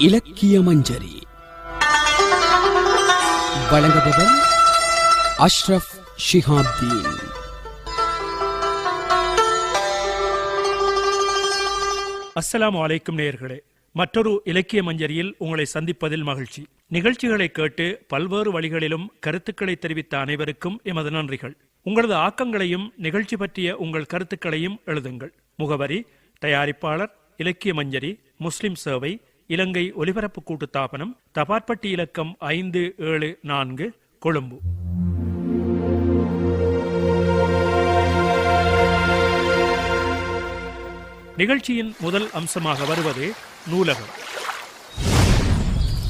இலக்கிய மஞ்சரி. வழங்குபவர் அஷ்ரஃப் ஷிஹாப்தீன். அஸ்ஸலாமு அலைக்கும் நேயர்களே மற்றொரு இலக்கிய மஞ்சரியில் உங்களை சந்திப்பதில் மகிழ்ச்சி. நிகழ்ச்சிகளை கேட்டு பல்வேறு வழிகளிலும் கருத்துக்களை தெரிவித்த அனைவருக்கும் எமது நன்றிகள். உங்களது ஆக்கங்களையும் நிகழ்ச்சி பற்றிய உங்கள் கருத்துக்களையும் எழுதுங்கள். முகவரி தயாரிப்பாளர் இலக்கிய மஞ்சரி முஸ்லிம் சேவை இலங்கை ஒலிபரப்பு கூட்டுத்தாபனம் தபாற்பட்டி இலக்கம் ஐந்து ஏழு நான்கு கொழும்பு. நிகழ்ச்சியின் முதல் அம்சமாக வருவது நூலகம்.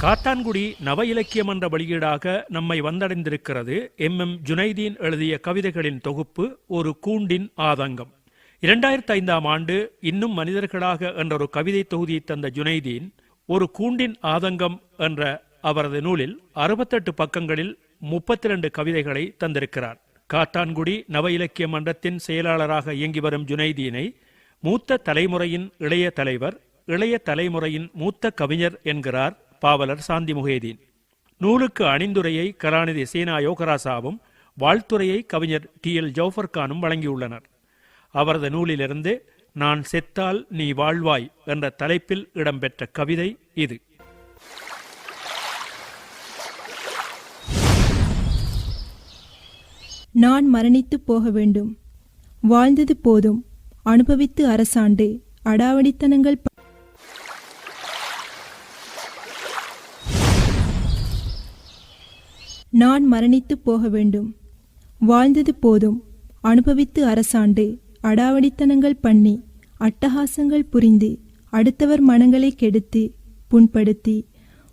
காத்தான்குடி நவ இலக்கியம் என்ற வெளியீடாக நம்மை வந்தடைந்திருக்கிறது எம். எம். ஜுனைதீன் எழுதிய கவிதைகளின் தொகுப்பு ஒரு கூண்டின் ஆதங்கம். இரண்டாயிரத்தி ஐந்தாம் ஆண்டு இன்னும் மனிதர்களாக என்ற ஒரு கவிதை தொகுதியை தந்த ஜுனைதீன் ஒரு கூண்டின் ஆதங்கம் என்ற அவரது நூலில் அறுபத்தெட்டு பக்கங்களில் முப்பத்தி இரண்டு கவிதைகளை தந்திருக்கிறார். காத்தான்குடி நவ இலக்கிய மன்றத்தின் செயலாளராக இயங்கி வரும் ஜுனைதீனை மூத்த தலைமுறையின் இளைய தலைவர் இளைய தலைமுறையின் மூத்த கவிஞர் என்கிறார் பாவலர் சாந்தி முகேதீன் நூலுக்கு அணிந்துரையை கலாநிதி சீனா யோகராசாவும் வாழ்த்துரையை கவிஞர் டி எல் ஜௌஃபர் கானும் வழங்கியுள்ளனர். அவரது நூலிலிருந்து நான் செத்தால் நீ வாழ்வாய் என்ற தலைப்பில் இடம்பெற்ற கவிதை இது. நான் மரணித்து போக வேண்டும். வாழ்ந்தது போதும். அனுபவித்து அரசாண்டு. அடாவடித்தனங்கள் நான் மரணித்து போக வேண்டும். வாழ்ந்தது போதும். அனுபவித்து அரசாண்டு. அடாவடித்தனங்கள் பண்ணி அட்டகாசங்கள் புரிந்து அடுத்தவர் மனங்களை கெடுத்து புண்படுத்தி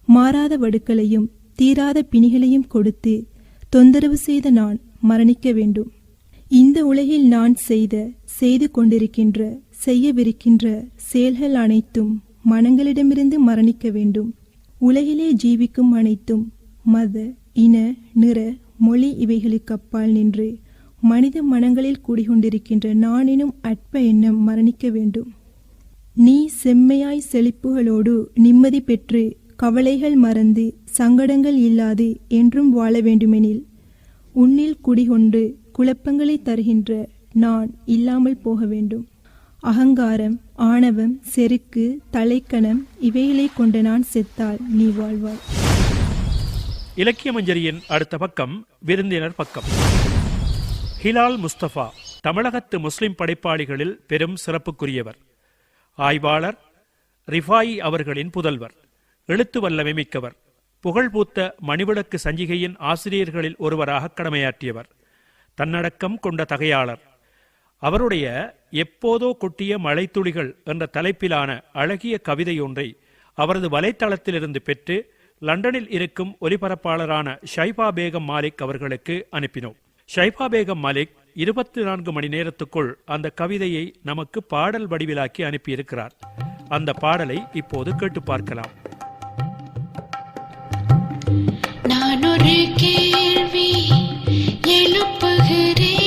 மாறாத வடுக்களையும் தீராத பிணிகளையும் கொடுத்து தொந்தரவு செய்த நான் மரணிக்க வேண்டும். இந்த உலகில் நான் செய்த செய்து கொண்டிருக்கின்ற செய்யவிருக்கின்ற செயல்கள் அனைத்தும் மனங்களிடமிருந்து மரணிக்க வேண்டும். உலகிலே ஜீவிக்கும் அனைத்தும் மத இன நிற மொழி இவைகளுக்கு அப்பால் நின்று மனித மனங்களில் குடிகொண்டிருக்கின்ற நானினும் அற்ப எண்ணம் மரணிக்க வேண்டும். நீ செம்மையாய் செழிப்புகளோடு நிம்மதி பெற்று கவலைகள் மறந்து சங்கடங்கள் இல்லாது என்றும் வாழ வேண்டுமெனில் உன்னில் குடிகொண்டு குழப்பங்களை தருகின்ற நான் இல்லாமல் போக வேண்டும். அகங்காரம் ஆணவம் செருக்கு தலைக்கணம் இவைகளை கொண்ட நான் செத்தால் நீ வாழ்வாய். இலக்கிய மஞ்சரியின் அடுத்த பக்கம் விருந்தினர் பக்கம். ஹிலால் முஸ்தபா தமிழகத்து முஸ்லிம் படைப்பாளிகளில் பெரும் சிறப்புக்குரியவர். ஆய்வாளர் ரிஃபாயி அவர்களின் புதல்வர் எழுத்து வல்லமை மிக்கவர் புகழ்பூத்த மணிவிளக்கு சஞ்சிகையின் ஆசிரியர்களில் ஒருவராக கடமையாற்றியவர் தன்னடக்கம் கொண்ட தகையாளர். அவருடைய எப்போதோ கொட்டிய மழைத்துளிகள் என்ற தலைப்பிலான அழகிய கவிதை ஒன்றை அவரது வலைத்தளத்திலிருந்து பெற்று லண்டனில் இருக்கும் ஒலிபரப்பாளரான ஷைபா பேகம் மாலிக் அவர்களுக்கு அனுப்பினோம். ஷைபா பேகம் மலிக் இருபத்தி நான்கு மணி நேரத்துக்குள் அந்த கவிதையை நமக்கு பாடல் வடிவிலாக்கி அனுப்பியிருக்கிறார். அந்த பாடலை இப்போது கேட்டு பார்க்கலாம். நான் ஒரு கேள்வி எழுப்புகிறேன்.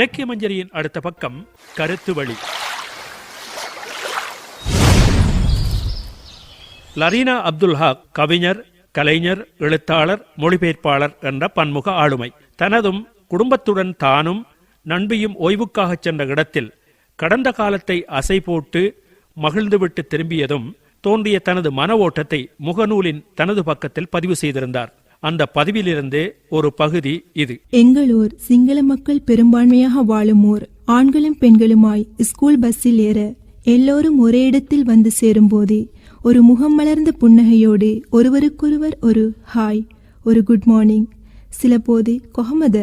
இலக்கிய மஞ்சரியின் அடுத்த பக்கம் கருத்து வழி. லரீனா அப்துல் ஹாக் கவிஞர் கலைஞர் எழுத்தாளர் மொழிபெயர்ப்பாளர் என்ற பன்முக ஆளுமை. தனதும் குடும்பத்துடன் தானும் நண்பியும் ஓய்வுக்காக சென்ற இடத்தில் கடந்த காலத்தை அசை போட்டு மகிழ்ந்துவிட்டு திரும்பியதும் தோன்றிய தனது மன ஓட்டத்தை முகநூலின் தனது பக்கத்தில் பதிவு செய்திருந்தார். அந்த பதிவிலிருந்து ஒரு பகுதி இது. எங்கள் ஊர் சிங்கள மக்கள் பெரும்பான்மையாக வாழும் ஊர் ஆண்களும் பெண்களுமாய் ஸ்கூல் பஸ்ஸில் ஏற எல்லோரும் ஒரே இடத்தில் வந்து சேரும்போதே ஒரு முகம் மலர்ந்த புன்னகையோடு ஒருவருக்கொருவர் ஒரு ஹாய் ஒரு குட் மார்னிங் சில போது கொஹமத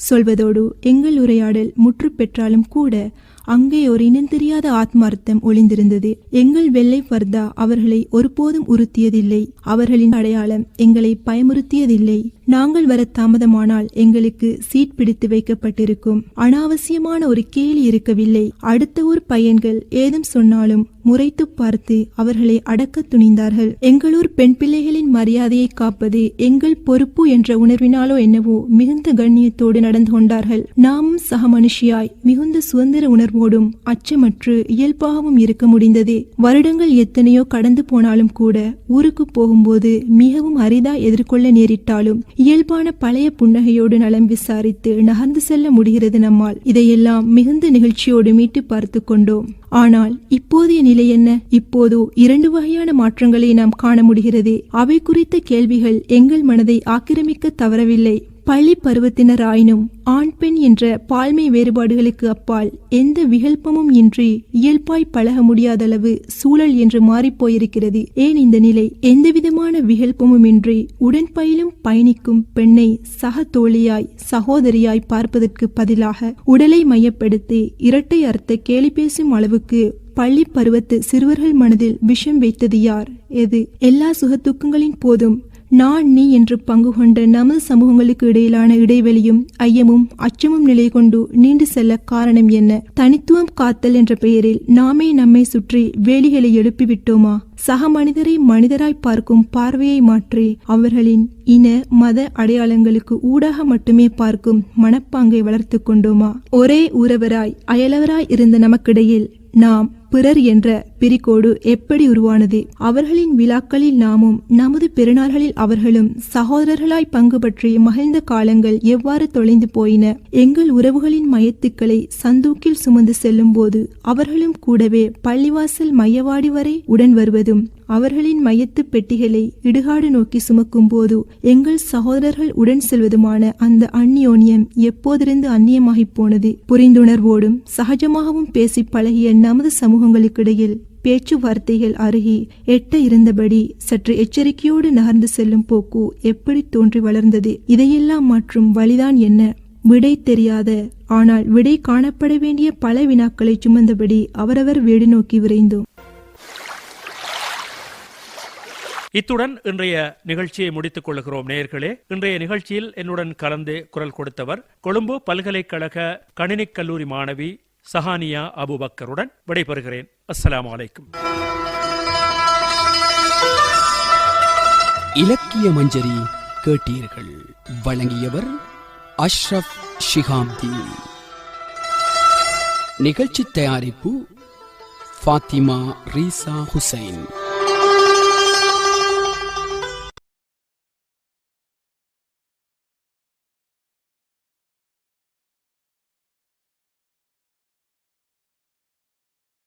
சொல்வதோடு எங்கள் உரையாடல் முற்று பெற்றாலும் கூட அங்கே ஒரு இனந்தெரியாத ஆத்மார்த்தம் ஒளிந்திருந்தது. எங்கள் வெள்ளை பர்தா அவர்களை ஒருபோதும் உறுத்தியதில்லை. அவர்களின் அடையாளம் எங்களை பயமுறுத்தியதில்லை. நாங்கள் வர தாமதமானால் எங்களுக்கு சீட் பிடித்து வைக்கப்பட்டிருக்கும். அனாவசியமான ஒரு கேலி இருக்கவில்லை. அடுத்த ஊர் பையன்கள் ஏதும் சொன்னாலும் முறைத்து பார்த்து அவர்களை அடக்க துணிந்தார்கள். எங்களூர் பெண் பிள்ளைகளின் மரியாதையை காப்பது எங்கள் பொறுப்பு என்ற உணர்வினாலோ என்னவோ மிகுந்த கண்ணியத்தோடு நடந்து கொண்டார்கள். நாமும் சக மனுஷியாய் மிகுந்த சுதந்திர உணர்வு உணர்வோடும் அச்சமற்று இயல்பாகவும் இருக்க முடிந்தது. வருடங்கள் எத்தனையோ கடந்து போனாலும் கூட ஊருக்கு போகும்போது மிகவும் அரிதா எதிர்கொள்ள நேரிட்டாலும் இயல்பான பழைய புன்னகையோடு நலம் விசாரித்து நகர்ந்து செல்ல முடிகிறது நம்மால். இதையெல்லாம் மிகுந்த நிகழ்ச்சியோடு மீட்டு பார்த்து கொண்டோம். ஆனால் இப்போதைய நிலை என்ன? இப்போதோ இரண்டு வகையான மாற்றங்களை நாம் காண முடிகிறது. அவை குறித்த கேள்விகள் எங்கள் மனதை ஆக்கிரமிக்க தவறவில்லை. பள்ளி பருவத்தினர் ஆயினும் ஆண் பெண் என்ற பால்மை வேறுபாடுகளுக்கு அப்பால் எந்த விகல்பமும் இன்றி இயல்பாய் பழக முடியாதளவு சூழல் என்று மாறிப்போயிருக்கிறது. ஏன் இந்த நிலை? எந்தவிதமான விகல்பமும் இன்றி உடன் பயிலும் பயணிக்கும் பெண்ணை சக தோழியாய் சகோதரியாய் பார்ப்பதற்கு பதிலாக உடலை மையப்படுத்தி இரட்டை அர்த்த கேலி பேசும் அளவுக்கு பள்ளி பருவத்து சிறுவர்கள் மனதில் விஷம் வைத்தது யார்? எது? எல்லா சுகத்துக்கங்களின் போதும் நான் நீ என்று பங்கு கொண்ட நமது சமூகங்களுக்கு இடையிலான இடைவெளியும் ஐயமும் அச்சமும் நிலை கொண்டு நீண்டு செல்ல காரணம் என்ன? தனித்துவம் காத்தல் என்ற பெயரில் நாமே நம்மை சுற்றி வேலிகளை எழுப்பிவிட்டோமா? சக மனிதரை மனிதராய் பார்க்கும் பார்வையை மாற்றி அவர்களின் இன மத அடையாளங்களுக்கு ஊடாக மட்டுமே பார்க்கும் மனப்பாங்கை வளர்த்து கொண்டோமா? ஒரே உறவராய் அயலவராய் இருந்த நமக்கிடையில் நாம் பிறர் என்ற பிரிகோடு எப்படி உருவானது? அவர்களின் விழாக்களில் நாமும் நமது பெருநாள்களில் அவர்களும் சகோதரர்களாய் பங்கு பற்றி மகிழ்ந்த காலங்கள் எவ்வாறு தொலைந்து போயின? எங்கள் உறவுகளின் மையத்துக்களை சந்தூக்கில் சுமந்து செல்லும் போது அவர்களும் கூடவே பள்ளிவாசல் மையவாடி வரை உடன் வருவதும் அவர்களின் மையத்து பெட்டிகளை இடுகாடு நோக்கி சுமக்கும் போது எங்கள் சகோதரர்கள் உடன் செல்வதுமான அந்த அந்நியோனியம் எப்போதிருந்து அந்நியமாகி போனது? புரிந்துணர்வோடும் சகஜமாகவும் பேசி பழகிய நமது சமூகங்களுக்கிடையில் பேச்சுவார்த்தைகள் அருகி எட்ட இருந்தபடி சற்று எச்சரிக்கையோடு நகர்ந்து செல்லும் போக்கு எப்படி தோன்றி வளர்ந்தது? இதையெல்லாம் மற்றும் வழிதான் என்ன? விடை தெரியாத ஆனால் விடை காணப்பட வேண்டிய பல வினாக்களை சுமந்தபடி அவரவர் வீடு நோக்கி விரைந்தோம். இத்துடன் இன்றைய நிகழ்ச்சியை முடித்துக் கொள்கிறோம் நேயர்களே. இன்றைய நிகழ்ச்சியில் என்னுடன் கலந்து குரல் கொடுத்தவர் கொழும்பு பல்கலைக்கழக கணினிக் கல்லூரி மாணவி சஹானியா அபுபக்கருடன் விடைபெறுகிறேன். அஸ்லாம் வலைக்கும் இலக்கிய மஞ்சரி கேட்டீர்கள். வழங்கியவர் அஷ்ரப் ஷிகாப்தீன் நிகழ்ச்சி தயாரிப்பு ஃபாத்திமா ரீசா ஹுசைன்.